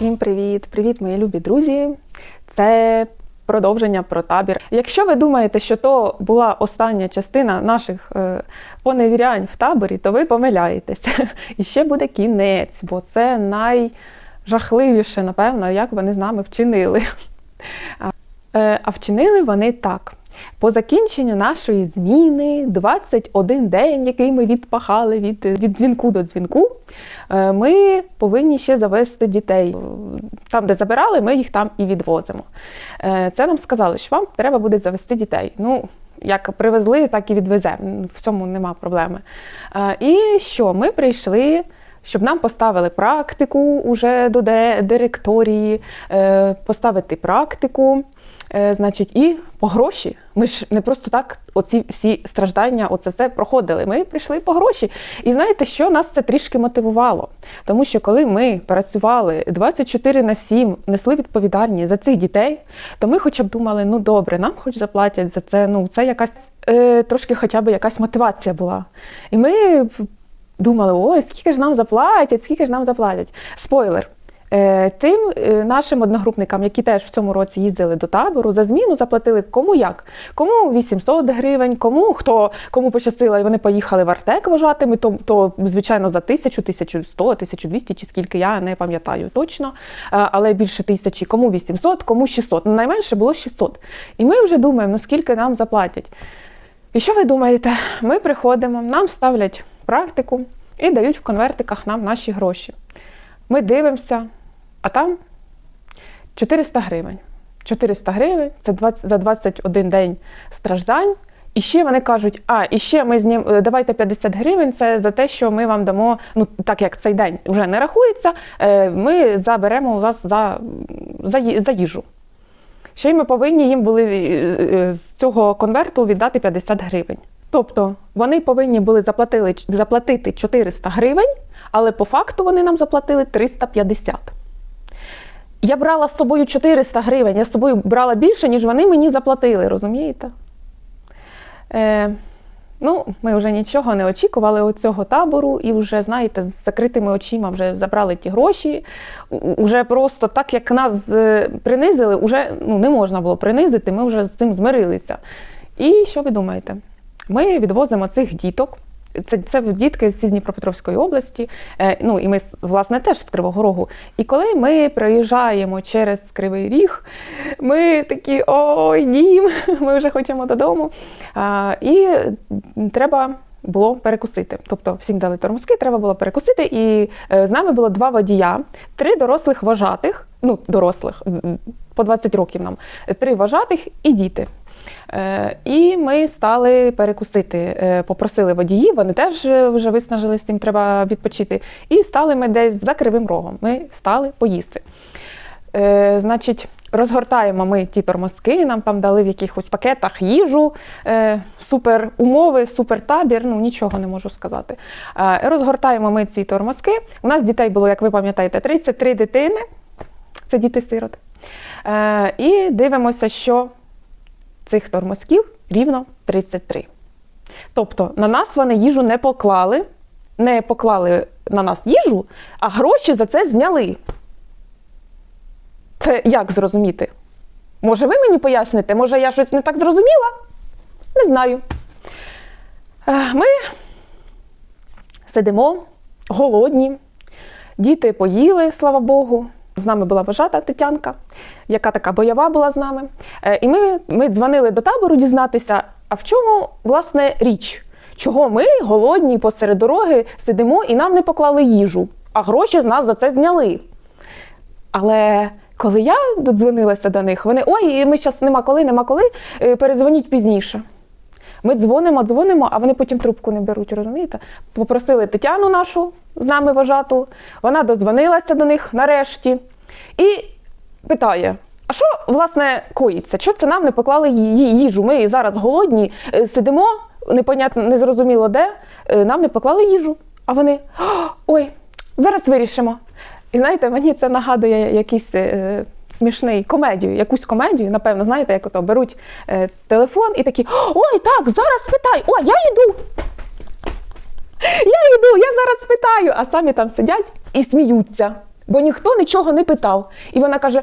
Всім привіт! Привіт, мої любі друзі! Це продовження про табір. Якщо ви думаєте, що то була остання частина наших е, поневірянь в таборі, то ви помиляєтесь. І ще буде кінець, бо це найжахливіше, напевно, як вони з нами вчинили. Е, а вчинили вони так. По закінченню нашої зміни, 21 день, який ми відпахали від, від дзвінку до дзвінку, е, ми повинні ще завести дітей. Там, де забирали, ми їх там і відвозимо. Е, Це нам сказали, що вам треба буде завести дітей. Ну, як привезли, так і відвеземо. В цьому нема проблеми. Е, І що? Ми прийшли. Щоб нам поставили практику уже до директорії, е, поставити практику, е, значить, і по гроші. Ми ж не просто так оці всі страждання, оце все проходили. Ми прийшли по гроші. І знаєте, що нас це трішки мотивувало? Тому що коли ми працювали 24 на 7, несли відповідальність за цих дітей, то ми хоча б думали, ну добре, нам хоч заплатять за це. Ну це якась е, трошки хоча б якась мотивація була. І ми думали, ой, скільки ж нам заплатять, скільки ж нам заплатять. Спойлер. Е, Тим е, нашим одногрупникам, які теж в цьому році їздили до табору, за зміну заплатили кому як. Кому 800 гривень, кому хто кому пощастило, і вони поїхали в Артек вважатими, то, то звичайно за 1000, 1100, 1200 чи скільки я не пам'ятаю точно. Е, Але більше тисячі, кому 800, кому 600. Ну, найменше було 600. І ми вже думаємо, ну скільки нам заплатять. І що ви думаєте? Ми приходимо, нам ставлять практику і дають в конвертиках нам наші гроші. Ми дивимося, а там 400 гривень. 400 гривень це 20, за 21 день страждань. І ще вони кажуть, а і ще ми знім, е, давайте 50 гривень. Це за те, що ми вам дамо. Ну так як цей день вже не рахується, е, ми заберемо у вас за, за, за їжу. Ще й ми повинні їм були е, з цього конверту віддати 50 гривень. Тобто вони повинні були заплатили, заплатити 400 гривень, але по факту вони нам заплатили 350. Я брала з собою 400 гривень, я з собою брала більше, ніж вони мені заплатили, розумієте? Е, ну, ми вже нічого не очікували від цього табору, і вже, знаєте, з закритими очима вже забрали ті гроші. У- Уже просто так, як нас е, принизили, уже ну, не можна було принизити, ми вже з цим змирилися. І що ви думаєте? Ми відвозимо цих діток. Це, це дітки всі з Дніпропетровської області. Е, ну і ми, власне, теж з Кривого Рогу. І коли ми проїжджаємо через Кривий Ріг, ми такі ой, дім, ми вже хочемо додому. А, і треба було перекусити. Тобто всім дали тормозки, треба було перекусити. І е, з нами було два водія, три дорослих вожатих, ну, дорослих, по 20 років нам, три вожатих і діти. Е, І ми стали перекусити. Е, Попросили водіїв, вони теж вже виснажились, їм треба відпочити. І стали ми десь за кривим рогом. Ми стали поїсти. Е, Значить, розгортаємо ми ті тормозки, нам там дали в якихось пакетах їжу, супер умови, супер табір, ну нічого не можу сказати. Розгортаємо ми ці тормозки. У нас дітей було, як ви пам'ятаєте, 33 дитини, це діти-сироти. І дивимося, що цих тормозків рівно 33. Тобто на нас вони їжу не поклали, не поклали на нас їжу, а гроші за це зняли. Це як зрозуміти? Може, ви мені поясните? Може, я щось не так зрозуміла? Не знаю. Е, Ми сидимо голодні, діти поїли, слава Богу. З нами була вожата Тетянка, яка така бойова була з нами. Е, І ми, ми дзвонили до табору дізнатися, а в чому власне річ? Чого ми голодні посеред дороги сидимо і нам не поклали їжу, а гроші з нас за це зняли. Але коли я додзвонилася до них, вони ой, ми зараз нема коли, нема коли, е, перезвоніть пізніше. Ми дзвонимо, дзвонимо, а вони потім трубку не беруть, розумієте? Попросили Тетяну нашу з нами вожату, вона дозвонилася до них нарешті і питає: а що власне коїться? Що це нам не поклали її їжу? Ми зараз голодні, е, сидимо, непонятно, незрозуміло де, е, нам не поклали їжу. А вони ой, зараз вирішимо. І знаєте, мені це нагадує якийсь е, смішний комедію, якусь комедію, напевно, знаєте, як ото беруть е, телефон і такі: ой, так, зараз спитай, ой, я йду. Я йду, я зараз спитаю, а самі там сидять і сміються. Бо ніхто нічого не питав. І вона каже: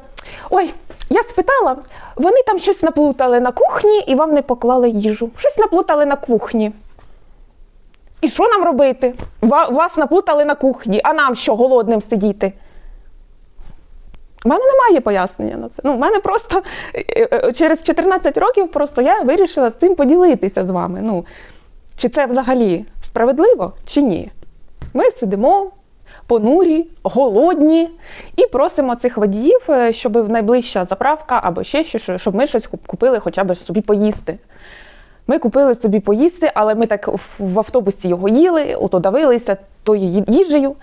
Ой, я спитала, вони там щось наплутали на кухні і вам не поклали їжу. Щось наплутали на кухні. І що нам робити? Вас наплутали на кухні, а нам що, голодним сидіти? У мене немає пояснення на це. Ну, у мене просто е, е, через 14 років просто я вирішила з цим поділитися з вами. Ну, чи це взагалі справедливо, чи ні? Ми сидимо понурі, голодні і просимо цих водіїв, е, щоб найближча заправка або ще щось, щоб ми щось купили хоча б собі поїсти. Ми купили собі поїсти, але ми так в- автобусі його їли, ото давилися тою їжею.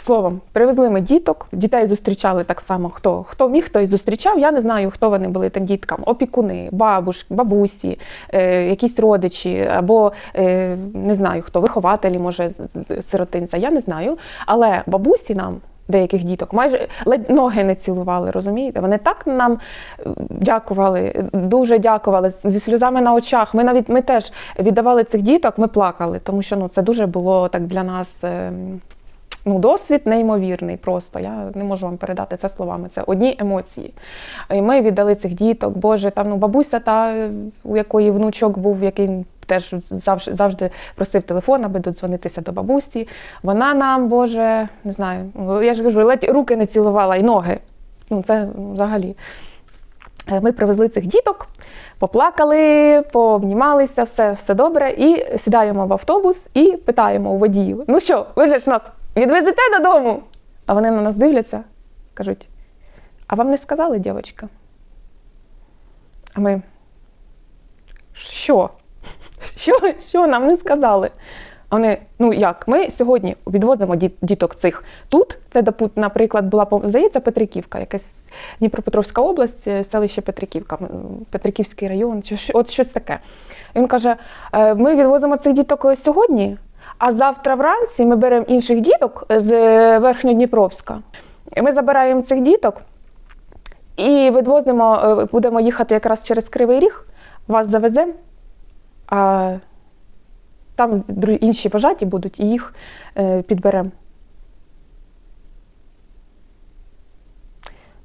Словом, привезли ми діток, дітей зустрічали так само, хто, хто міг, той зустрічав. Я не знаю, хто вони були тим діткам. Опікуни, бабушки, бабусі, е, якісь родичі, або е, не знаю хто, вихователі, може, з, сиротинця, я не знаю. Але бабусі нам. Деяких діток майже ледь ноги не цілували, розумієте? Вони так нам е, дякували, дуже дякували зі сльозами на очах. Ми навіть ми теж віддавали цих діток, ми плакали, тому що ну це дуже було так для нас. Ну, досвід неймовірний просто. Я не можу вам передати це словами. Це одні емоції. І ми віддали цих діток. Боже, там ну, бабуся, та, у якої внучок був, який теж завжди, завжди просив телефон, аби додзвонитися до бабусі. Вона нам, Боже, не знаю, я ж кажу, ледь руки не цілувала і ноги. Ну, це взагалі. Е, Ми привезли цих діток, поплакали, пообнімалися, все, все добре. І сідаємо в автобус і питаємо у водіїв: ну що, ви ж нас відвезете додому? А вони на нас дивляться, кажуть: а вам не сказали, дівчатка? А ми. Що? Що, що нам не сказали? А Вони, ну як, ми сьогодні відвозимо діток цих тут. Це, наприклад, була здається, Петриківка, якась Дніпропетровська область, е, селище Петриківка, Петриківський район, чи от щось таке. Він каже: «Е, ми відвозимо цих діток е, сьогодні, а завтра вранці ми беремо інших діток з е, Верхньодніпровська. Ми забираємо цих діток і відвозимо, е, будемо їхати якраз через Кривий Ріг, вас завеземо. А там інші вважаті будуть і їх е, підберемо.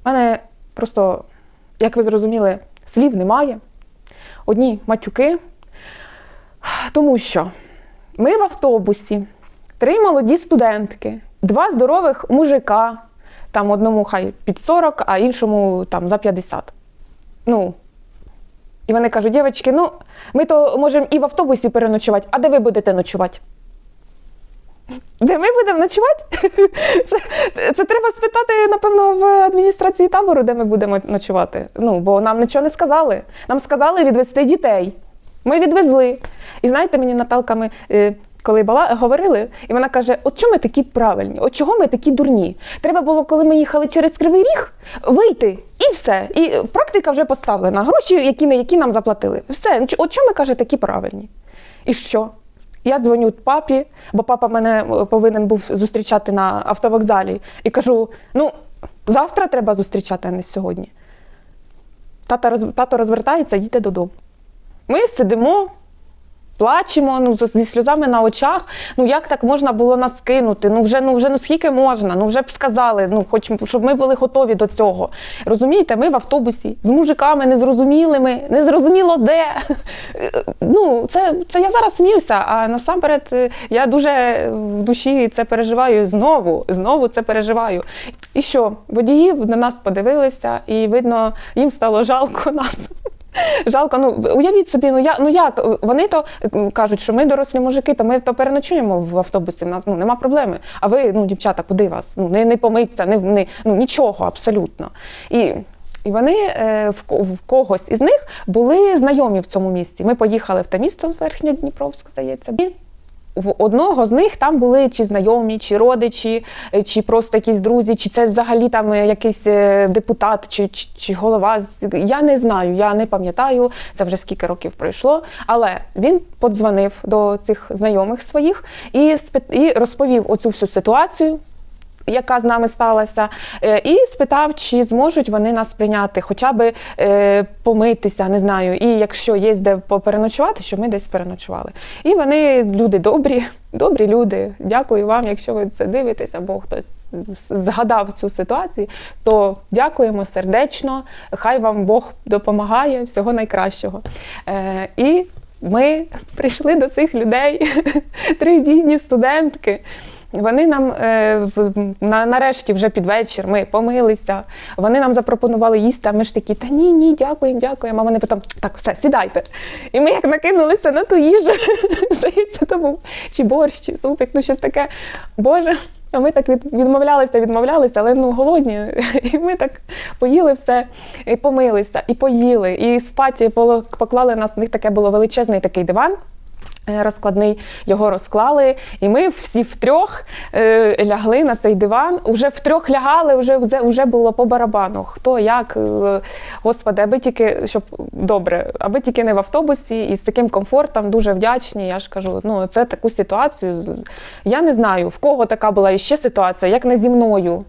У мене просто, як ви зрозуміли, слів немає. Одні матюки. Тому що ми в автобусі, три молоді студентки, два здорових мужика, там одному хай під 40, а іншому там за 50. Ну, і вони кажуть, дівчатки, ну ми то можемо і в автобусі переночувати, а де ви будете ночувати? Де ми будемо ночувати? Це, це треба спитати, напевно, в адміністрації табору, де ми будемо ночувати. Ну, бо нам нічого не сказали. Нам сказали відвести дітей. Ми відвезли. І знаєте, мені Наталка, ми е, коли бала, говорили, і вона каже: от чому ми такі правильні? От чого ми такі дурні? Треба було, коли ми їхали через Кривий Ріг, вийти і все. І практика вже поставлена. Гроші, які не які нам заплатили. Все. От чому ми каже, такі правильні? І що? Я дзвоню папі, бо папа мене е, повинен був зустрічати на автовокзалі. І кажу: ну, завтра треба зустрічати, а не сьогодні. Тата роз... Тато розвертається, їдьте додому. Ми сидимо, плачемо ну, зі сльозами на очах. Ну як так можна було нас кинути? Ну вже ну вже ну скільки можна? Ну вже б сказали, ну хоч щоб ми були готові до цього. Розумієте, ми в автобусі з мужиками незрозумілими, незрозуміло де. Ну, це, це я зараз сміюся, а насамперед е, я дуже в душі це переживаю знову, знову це переживаю. І що? Водії на нас подивилися, і видно, їм стало жалко нас. Жалко, ну уявіть собі, ну я ну як вони то е, кажуть, що ми дорослі мужики, то ми то переночуємо в автобусі. Ну нема проблеми. А ви, ну дівчата, куди вас? Ну не, не помиться, не, не ну нічого абсолютно. І і вони е, в, ко- в когось із них були знайомі в цьому місці. Ми поїхали в те місто Верхньодніпровськ, здається. В одного з них там були чи знайомі, чи родичі, е, чи просто якісь друзі, чи це взагалі там е, якийсь е, депутат, чи, чи, чи голова. Я не знаю, я не пам'ятаю, це вже скільки років пройшло. Але він подзвонив до цих знайомих своїх і, і розповів оцю всю ситуацію. Яка з нами сталася, е, і спитав, чи зможуть вони нас прийняти, хоча б е, помитися, не знаю. І якщо є де попереночувати, щоб ми десь переночували. І вони люди добрі, добрі люди. Дякую вам, якщо ви це дивитесь, або хтось згадав цю ситуацію, то дякуємо сердечно. Хай вам Бог допомагає, всього найкращого. Е, і ми прийшли до цих людей, три бідні студентки. Вони нам е, на, нарешті вже під вечір ми помилися. Вони нам запропонували їсти, а ми ж такі, та ні, ні, дякуємо, дякуємо. А вони потім, так, все, сідайте. І ми як накинулися на ту їжу, здається, то був чи борщ, чи супик, ну щось таке. Боже. А ми так від, відмовлялися, відмовлялися, але ну голодні. І ми так поїли все, і помилися, і поїли, і поло- поклали нас. У них таке було величезний такий диван. Е, Розкладний його розклали, і ми всі втрьох е, лягли на цей диван. Уже втрьох лягали, вже, вже, було по барабану. Хто як, е, господи, аби тільки щоб добре, аби тільки не в автобусі і з таким комфортом, дуже вдячні. Я ж кажу, ну це таку ситуацію. Я не знаю, в кого така була іще ситуація, як не зі мною.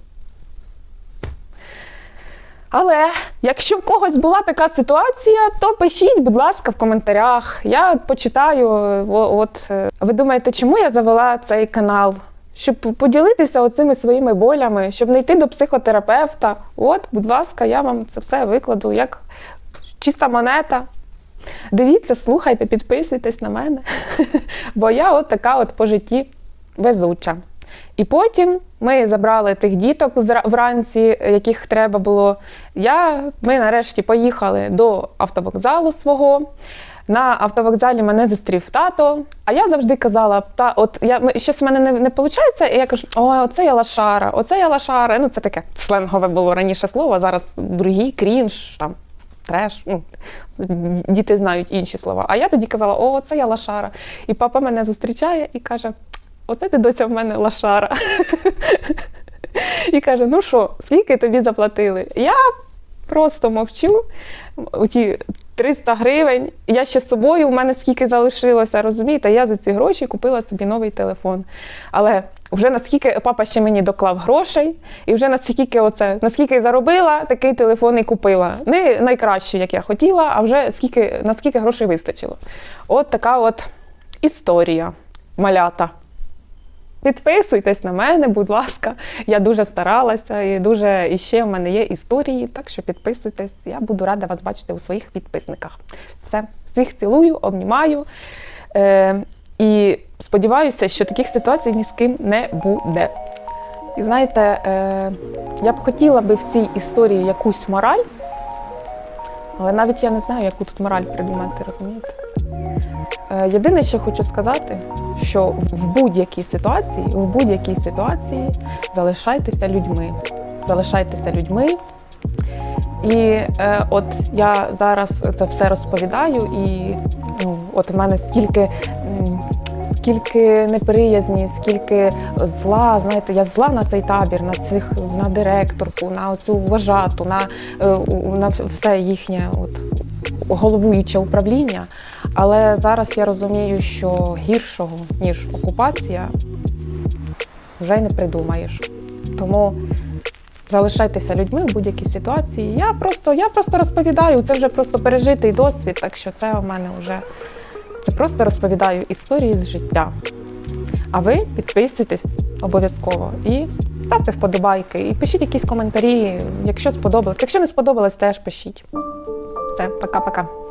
Але якщо в когось була така ситуація, то пишіть, будь ласка, в коментарях. Я почитаю. От е, ви думаєте, чому я завела цей канал? Щоб поділитися оцими своїми болями, щоб не йти до психотерапевта. От, будь ласка, я вам це все викладу як чиста монета. Дивіться, слухайте, підписуйтесь на мене. Бо я от така от по житті везуча. І потім ми забрали тих діток вранці, яких треба було. Я, ми нарешті поїхали до автовокзалу свого. На автовокзалі мене зустрів тато, а я завжди казала, та от я щось в мене не, не виходить, і я кажу, ой, оце я лашара, оце я лашара. Ну, це таке сленгове було раніше слово, зараз другий крінж, там, треш. Ну, діти знають інші слова. А я тоді казала, о, це я лашара. І папа мене зустрічає і каже: Оце ти доця в мене лашара. І каже: ну що, скільки тобі заплатили? Я просто мовчу. Оті 300 гривень. Я ще з собою, у мене скільки залишилося, розумієте? Я за ці гроші купила собі новий телефон. Але вже наскільки папа ще мені доклав грошей, і вже наскільки оце, наскільки заробила, такий телефон і купила. Не найкраще, як я хотіла, а вже скільки, наскільки грошей вистачило. От така от історія малята. Підписуйтесь на мене, будь ласка. Я дуже старалася і дуже і ще в мене є історії. Так що підписуйтесь. Я буду рада вас бачити у своїх підписниках. Все, всіх цілую, обнімаю. Е, і сподіваюся, що таких ситуацій ні з ким не буде. І знаєте, е, я б хотіла би в цій історії якусь мораль, але навіть я не знаю, яку тут мораль придумати, розумієте? Е, Єдине, що хочу сказати, що в будь-якій ситуації, в будь-якій ситуації залишайтеся людьми. Залишайтеся людьми. І е, от я зараз це все розповідаю, і ну, от в мене стільки, скільки неприязні, скільки зла. Знаєте, я зла на цей табір, на цих на директорку, на цю вважату, на, е, на все їхнє от, головуюче управління. Але зараз я розумію, що гіршого, ніж окупація, вже й не придумаєш. Тому залишайтеся людьми в будь-якій ситуації. Я просто, я просто розповідаю, це вже просто пережитий досвід, так що це у мене вже це просто розповідаю історії з життя. А ви підписуйтесь обов'язково і ставте вподобайки, і пишіть якісь коментарі, якщо сподобалось. Якщо не сподобалось, теж пишіть. Все, пока-пока.